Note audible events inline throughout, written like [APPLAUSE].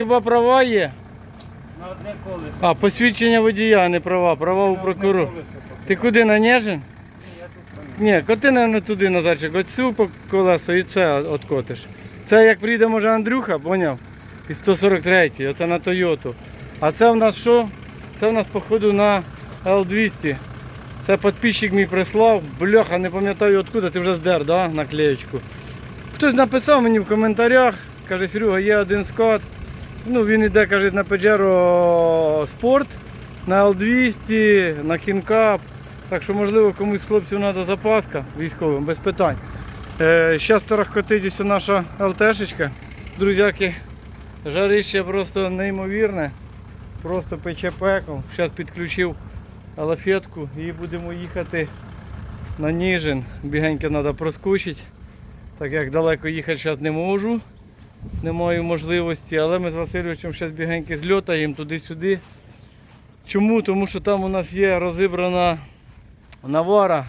Хіба права є? На одне колесо. А, посвідчення водія, а не права, права у прокурора. Ти куди на Нежин? Ні, я тут. Ні, коти не туди, Назарчик, оцю по колесо і це откотиш. Це як прийде, може, Андрюха, поняв? Із 143 оце на Тойоту. А це в нас що? Це в нас, походу, на L200. Це підписчик мій прислав. Бляха, не пам'ятаю откуда, ти вже здер, да, наклеєчку. Хтось написав мені в коментарях, каже, Серега, є один скат. Ну, він іде, каже, на Pajero Sport, на L200, на King Так що, можливо, комусь з хлопців треба запаска військовим, без питань. Е, Зараз тарахкотить ось наша ЛТшечка. Друзяки, жарище просто неймовірне. Просто пече пеком. Зараз підключив лафетку і будемо їхати на Ніжин. Бігенько треба проскочити. Так як далеко їхати зараз не можу. Не маю можливості, але ми з Васильовичем зараз бігеньки зльотаємо туди-сюди. Чому? Тому що там у нас є розібрана навара,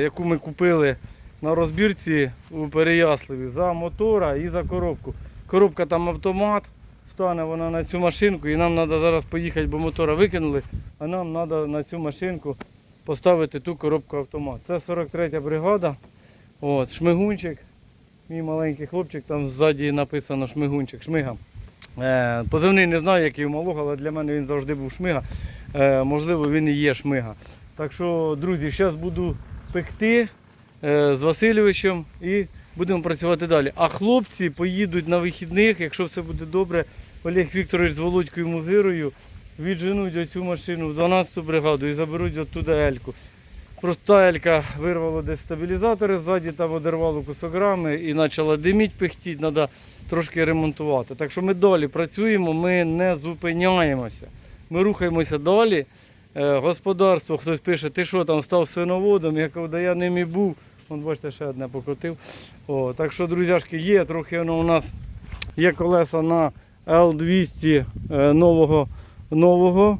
яку ми купили на розбірці у Переяславі за мотора і за коробку. Коробка там автомат, стане вона на цю машинку і нам треба зараз поїхати, бо мотора викинули, а нам треба на цю машинку поставити ту коробку автомат. Це 43 бригада. От, шмигунчик. Мій маленький хлопчик, там ззаді написано шмигунчик, шмига. Е, позивний не знаю, який у малого, але для мене він завжди був шмига. Е, можливо, він і є шмига. Так що, друзі, зараз буду пекти е, з Васильовичем і будемо працювати далі. А хлопці поїдуть на вихідних, якщо все буде добре, Олег Вікторович з Володькою Музирою відженуть оцю машину в 12-ту бригаду і заберуть оттуда Ельку. Просто Елька вирвала десь стабілізатори ззаді, там одервало кусок рами і почала диміть, пихтіть, треба трошки ремонтувати. Так що ми далі працюємо, ми не зупиняємося. Ми рухаємося далі. Е, Господарство, хтось пише, ти що там став свиноводом, я кажу, да я ним і був. Вон, бачите, ще одне покотив. О, так що, друзяшки, є трохи воно у нас є колеса на L200 е, нового, нового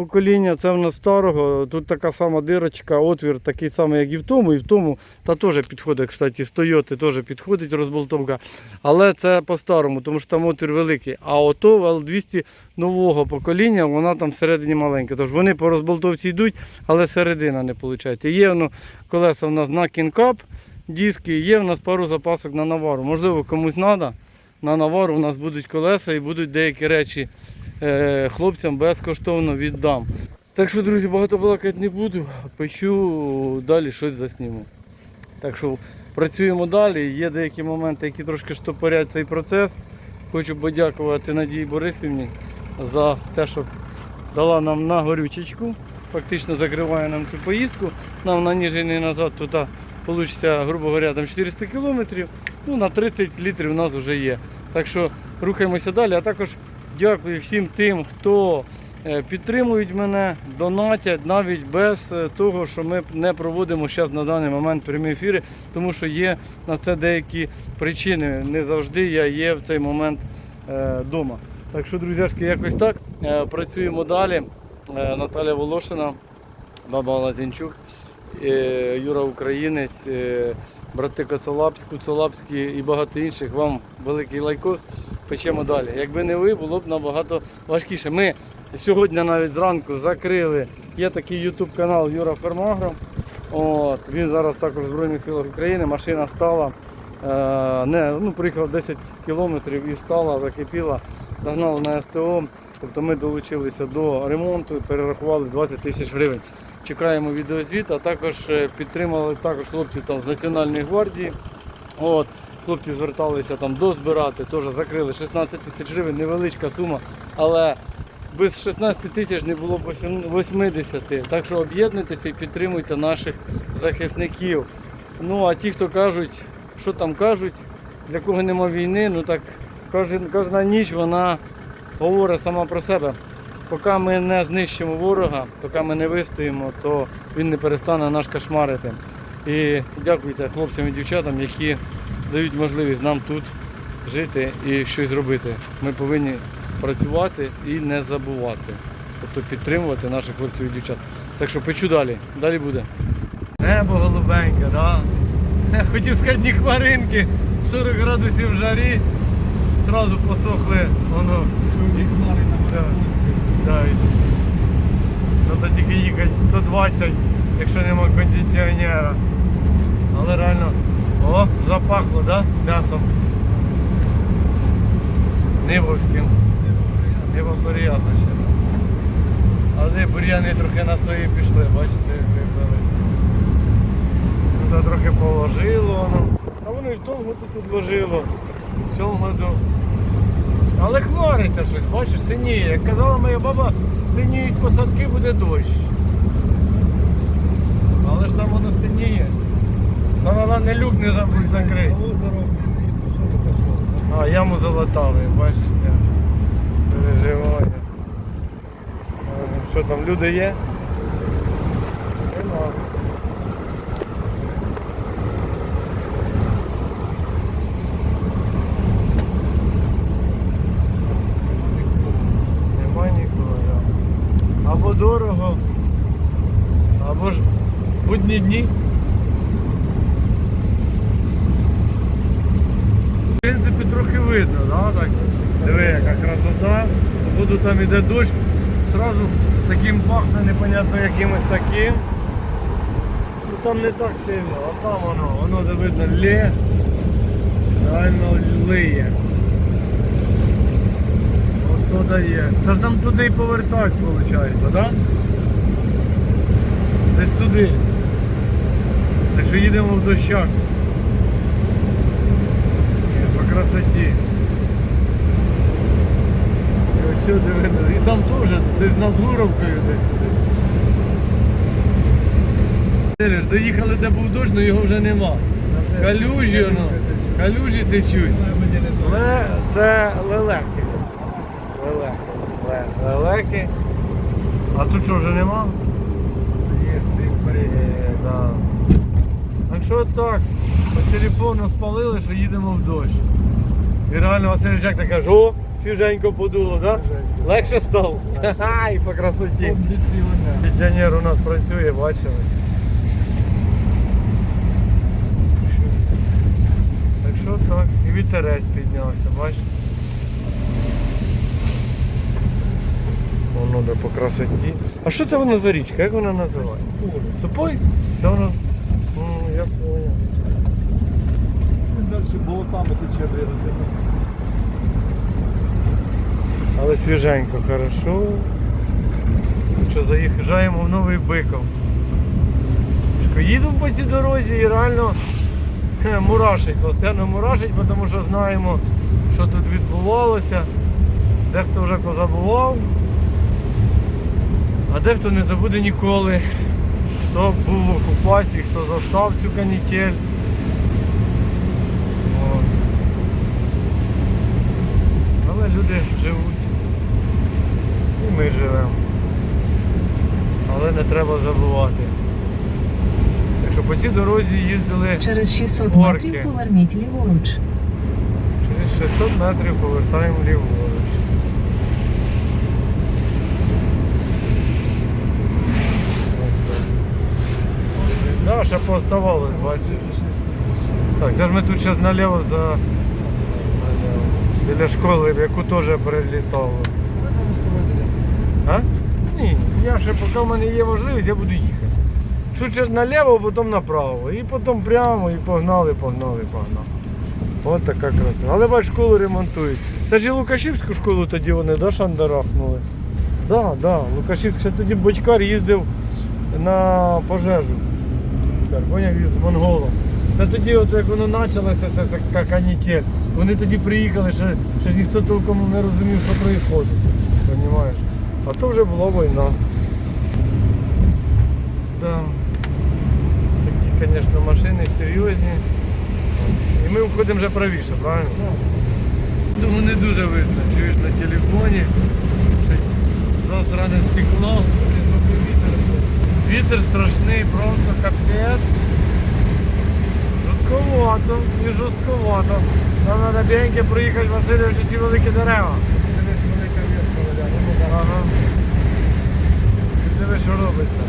покоління, це в нас старого. Тут така сама дирочка, отвір такий самий, як і в тому, і в тому. Та теж підходить, кстати, з Toyota теж підходить розболтовка. Але це по-старому, тому що там отвір великий. А ото в L200 нового покоління, вона там всередині маленька. Тож вони по розболтовці йдуть, але середина не виходить. Є воно колеса в нас на кінкап, диски, є в нас пару запасок на навару. Можливо, комусь треба. На навару у нас будуть колеса і будуть деякі речі хлопцям безкоштовно віддам. Так що, друзі, багато балакати не буду, печу, далі щось засніму. Так що працюємо далі. Є деякі моменти, які трошки штопорять цей процес. Хочу подякувати Надії Борисівні за те, що дала нам на горючечку. Фактично закриває нам цю поїздку. Нам на Ніжині назад тут вийде, грубо говоря, там 400 кілометрів. Ну, на 30 літрів у нас вже є. Так що рухаємося далі. А також дякую всім тим, хто е, підтримують мене, донатять навіть без е, того, що ми не проводимо зараз на даний момент прямі ефіри, тому що є на це деякі причини. Не завжди я є в цей момент вдома. Так що, друзяшки, якось так. Е, Працюємо далі. Е, Наталя Волошина, баба Лазінчук, е, Юра Українець, е, брати Коцолапськ, Куцолапські і багато інших. Вам великий лайкос. Печемо далі. Якби не ви, було б набагато важкіше. Ми сьогодні навіть зранку закрили. Є такий YouTube канал Юра Фермагро. От, він зараз також в Збройних силах України. Машина стала. Е, не, ну, приїхав 10 кілометрів і стала, закипіла, загнали на СТО. Тобто ми долучилися до ремонту і перерахували 20 тисяч гривень. Чекаємо відеозвіт, а також е, підтримали також хлопців там з Національної гвардії. От, хлопці зверталися там дозбирати, теж закрили 16 тисяч гривень, невеличка сума, але без 16 тисяч не було б 80. Так що об'єднуйтеся і підтримуйте наших захисників. Ну а ті, хто кажуть, що там кажуть, для кого нема війни, ну так кожен, кожна ніч вона говорить сама про себе. Поки ми не знищимо ворога, поки ми не вистоїмо, то він не перестане нас кошмарити. І дякуйте хлопцям і дівчатам, які дають можливість нам тут жити і щось робити. Ми повинні працювати і не забувати. Тобто підтримувати наших хлопців і дівчат. Так що печу далі. Далі буде. Небо голубеньке, да? [LAUGHS] Хотів сказати, ні хмаринки, 40 градусів в жарі. Зразу посохли, воно. Чорні хмари на. Да, Треба тільки їхати 120, якщо нема кондиціонера. Але реально, о, запахло, да? М'ясом. Нивовським. Небо приємно ще. Але бур'яни трохи на свої пішли, бачите, вибрали. Туди трохи положило воно. А воно і тому тут ложило. В цьому году. Але хмариться щось, бачиш, синіє. Як казала моя баба, синіють посадки, буде дощ. Але ж там воно синіє. Там вона не люк не забудь закрити. А, яму залатали, бачите. Переживаю. Що там, люди є? Нема. Нема нікого. Або дорого, або ж будні дні. В принципі, трохи видно, да? так? Диви, яка красота. Буду там іде дощ, сразу таким пахне непонятно якимось таким. Ну там не так сильно, а там воно, воно де видно лє, реально лиє. От то дає. Та ж нам туди і повертати, виходить, так? Да? Десь туди. Так що їдемо в дощах. Красоті. І ось сюди видно. І там теж, десь над Згуровкою десь туди. Сереж, Доїхали, де був дощ, але його вже нема. Калюжі, воно, калюжі течуть. Але це лелеки. Лелеки. Ле- Лелеки. А тут що вже нема? Є. Е. Так що так, по телефону спалили, що їдемо в дощ. І реально Василь так каже, о, свіженько подуло, да? Легше стало. Ха-ха, по красоті. Пенсіонер у нас працює, бачили. Так що так, і вітерець піднявся, бачите? Воно де по красоті. А що це воно за річка? Як вона називається? Супой? Це воно. М, Я понял. Далі болотами тече вирити. Але свіженько, хорошо. Що заїжджаємо в новий Биков. Їдемо по цій дорозі і реально хе, мурашить, постійно мурашить, тому що знаємо, що тут відбувалося. Дехто вже позабував, а дехто не забуде ніколи, хто був в окупації, хто застав цю канітель. От. Але люди живуть. Ми живемо. Але не треба забувати. Так що по цій дорозі їздили Через 600 Горки. метрів поверніть ліворуч. через 600 метрів повертаємо ліворуч. Да, ще пооставалось, бачиш. Так, ж ми тут зараз наліво за біля школи, в яку теж прилітало. Ні, я ще поки в мене є можливість, я буду їхати. Шучер наліво, потім направо. І потім прямо, і погнали, погнали, погнали. От така краса. Але бач, школу ремонтують. Це ж і Лукашівську школу тоді вони да, шандарахнули. Да, да. Лукашівська ще тоді бочкар їздив на пожежу. Так, поняв, із монголом. Це тоді, от як воно почалося, це така канітель. Вони тоді приїхали, ще, ще ніхто толком не розумів, що відбувається. Розумієш? А то вже була війна. Да. Такі, звісно, машини серйозні. І ми входимо вже правіше, правильно? Думаю, не дуже видно. Чуєш на телефоні. Засране стекло. Вітер страшний, просто капець. Жутковато і жорстковато. Нам треба бігеньки проїхати Васильович ці великі дерева. Ага. Що робиться.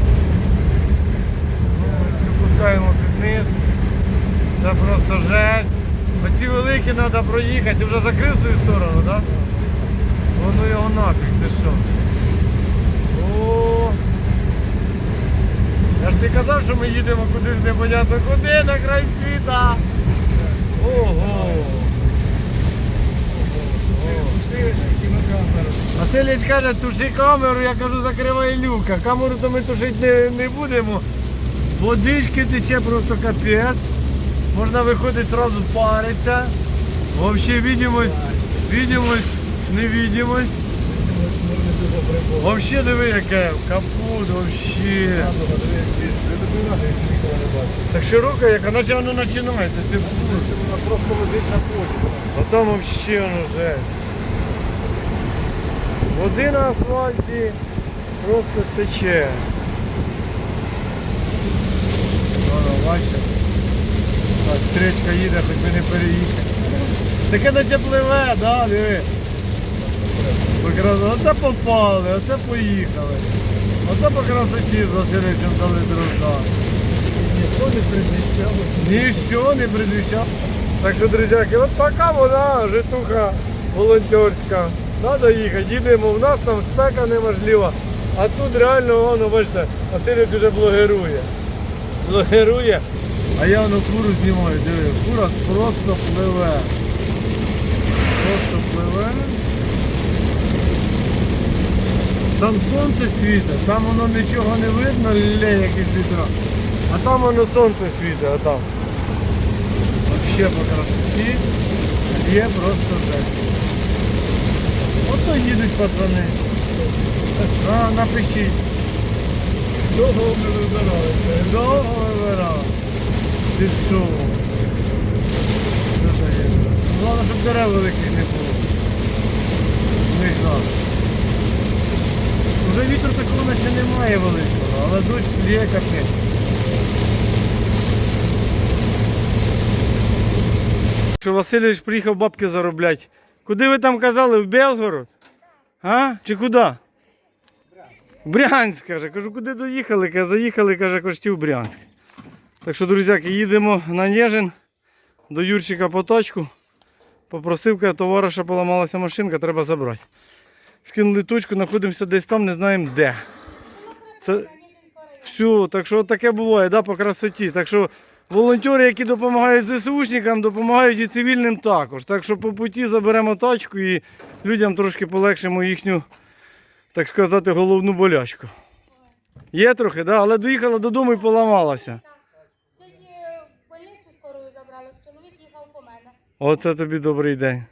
Ну, ми під. Це просто жесть. Оці великі треба проїхати. Ти вже закрив свою сторону, так? Воно його нафіг, ти що? О! Я ж ти казав, що ми їдемо кудись непонятно куди, на край світа. Ого! Ого! Василь каже, туши камеру, я кажу, закривай люка. Камеру то ми тушити не, не будемо. Водички тече просто капець. Можна виходити одразу париться. Вообще видимость, видимость, невидимость. Вообще диви яке, капут, вообще. Так широка, яка наче воно починається. Це просто лежить на полі. а там вообще воно жесть. Води на асфальті просто тече. Бачите? Так, стрічка їде, хоч би не переїхати. Таке наче пливе, да, диви. Покрас- Оце попали, оце поїхали. Оце по красоті з Василичем дали дружка. Ніхто не приміщав. Ніщо не предвіщав. Так що, друзяки, от така вона житуха волонтерська. Треба їхати, їдемо, в нас там спека неможлива. А тут реально воно, бачите, Василь вже блогерує. Блогерує. А я воно фуру знімаю, диви, фура просто пливе. Просто пливе. Там сонце світить, там воно нічого не видно, лє якийсь вітра. А там воно сонце світить, а там. Вообще по красоті є просто жесть. Ото їдуть пацани. А, напишіть. Довго ми вибиралися. Довго вибирав. Ти що? Є? Головне, щоб дерев великих не було. І так. Вже вітру такого ще немає великого, але дощ лє капець. Що Васильович приїхав бабки заробляти. Куди ви там казали? В Белгород? А? Чи куди? Брянськ, каже. Кажу, куди доїхали? Каже, заїхали, каже, коштів Брянськ. Так що, друзяки, їдемо на Нежин до Юрчика по точку. Попросив, каже, товариша поламалася машинка, треба забрати. Скинули точку, знаходимося десь там, не знаємо де. Це все, так що таке буває, да, по красоті. Так що волонтери, які допомагають ЗСУшникам, допомагають і цивільним також. Так що по путі заберемо тачку і людям трошки полегшимо їхню, так сказати, головну болячку. Є трохи, да, але доїхала додому і поламалася. Сьогодні в больницю скорою забрали. Чоловік їхав по мене. Оце тобі добрий день.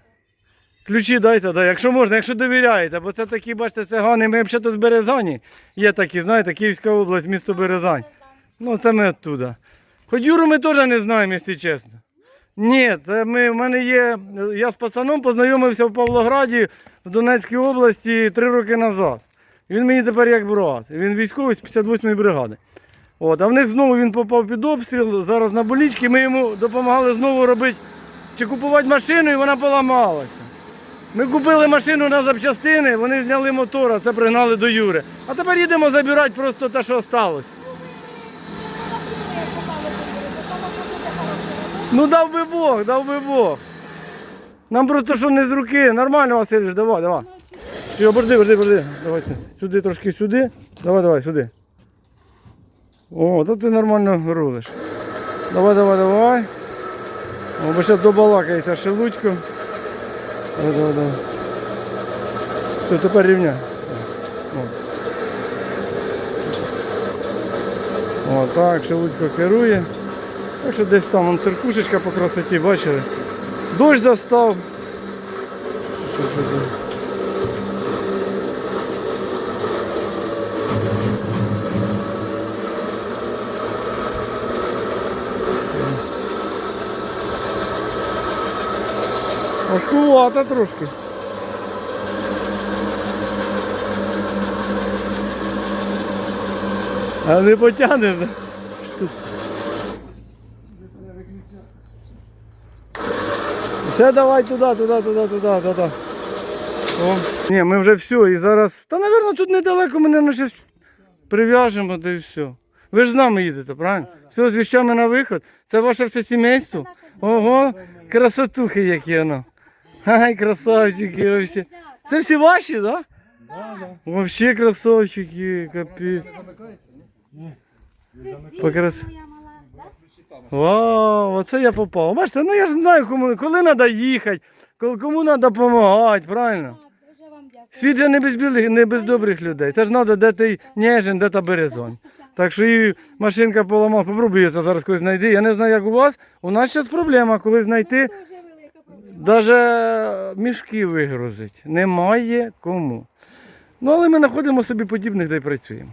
Ключі дайте, да, якщо можна, якщо довіряєте, бо це такі, бачите, цигани, ми взагалі з Березані. Є такі, знаєте, Київська область, місто Березань. Ну, це ми оттуда. Хоч Юру ми теж не знаємо, якщо чесно. Ні, ми, в мене є. Я з пацаном познайомився в Павлограді в Донецькій області три роки назад. Він мені тепер як брат. Він військовий з 58-ї бригади. От, а в них знову він попав під обстріл, зараз на болічки. Ми йому допомагали знову робити чи купувати машину, і вона поламалася. Ми купили машину на запчастини, вони зняли мотор, а це пригнали до Юри. А тепер їдемо забирати просто те, що сталося. Ну дав би Бог, дав би Бог. Нам просто що не з руки. Нормально, Васильович, давай, давай. Все, борди, борди, борди. Давай сюди трошки сюди. Давай, давай, сюди. О, то ти нормально рулиш. Давай, давай, давай. О, бо зараз добалакається шелудько. Давай, давай, давай. Все, тепер рівня. О. О, так, шелудько керує. Так що десь там вон циркушечка по красоті, бачили? Дощ застав. Що, що, що, що? Трошки. А не потягнеш? Все давай туди, туди, туди, туди, туди. О. Ні, ми вже все. І зараз. Та, мабуть, тут недалеко ми не щось прив'яжемо, та і все. Ви ж з нами їдете, правильно? Все, з віщами на виход. Це ваше все сімейство. Ого. Красотухи які воно. Ай, красавчики вообще. Це всі ваші, так? Да? Вообще красавчики, капець. Покрас... Вау, оце я попав. Бачите, ну я ж знаю, кому, коли треба їхати, коли, кому треба допомагати, правильно? Світ же не без білих, не без добрих людей. Це ж треба, де ти ніжен, де та березонь. Так що і машинка поламала, попробуй я це зараз когось знайти. Я не знаю, як у вас. У нас зараз проблема, коли знайти, навіть мішки вигрузить. Немає кому. Ну, але ми знаходимо собі подібних, де й працюємо.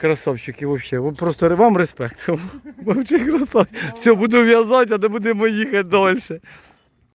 Красавчики, взагалі. Просто вам респект. [LAUGHS] Вовче красавчик. Все, буду в'язати, а де будемо їхати далі.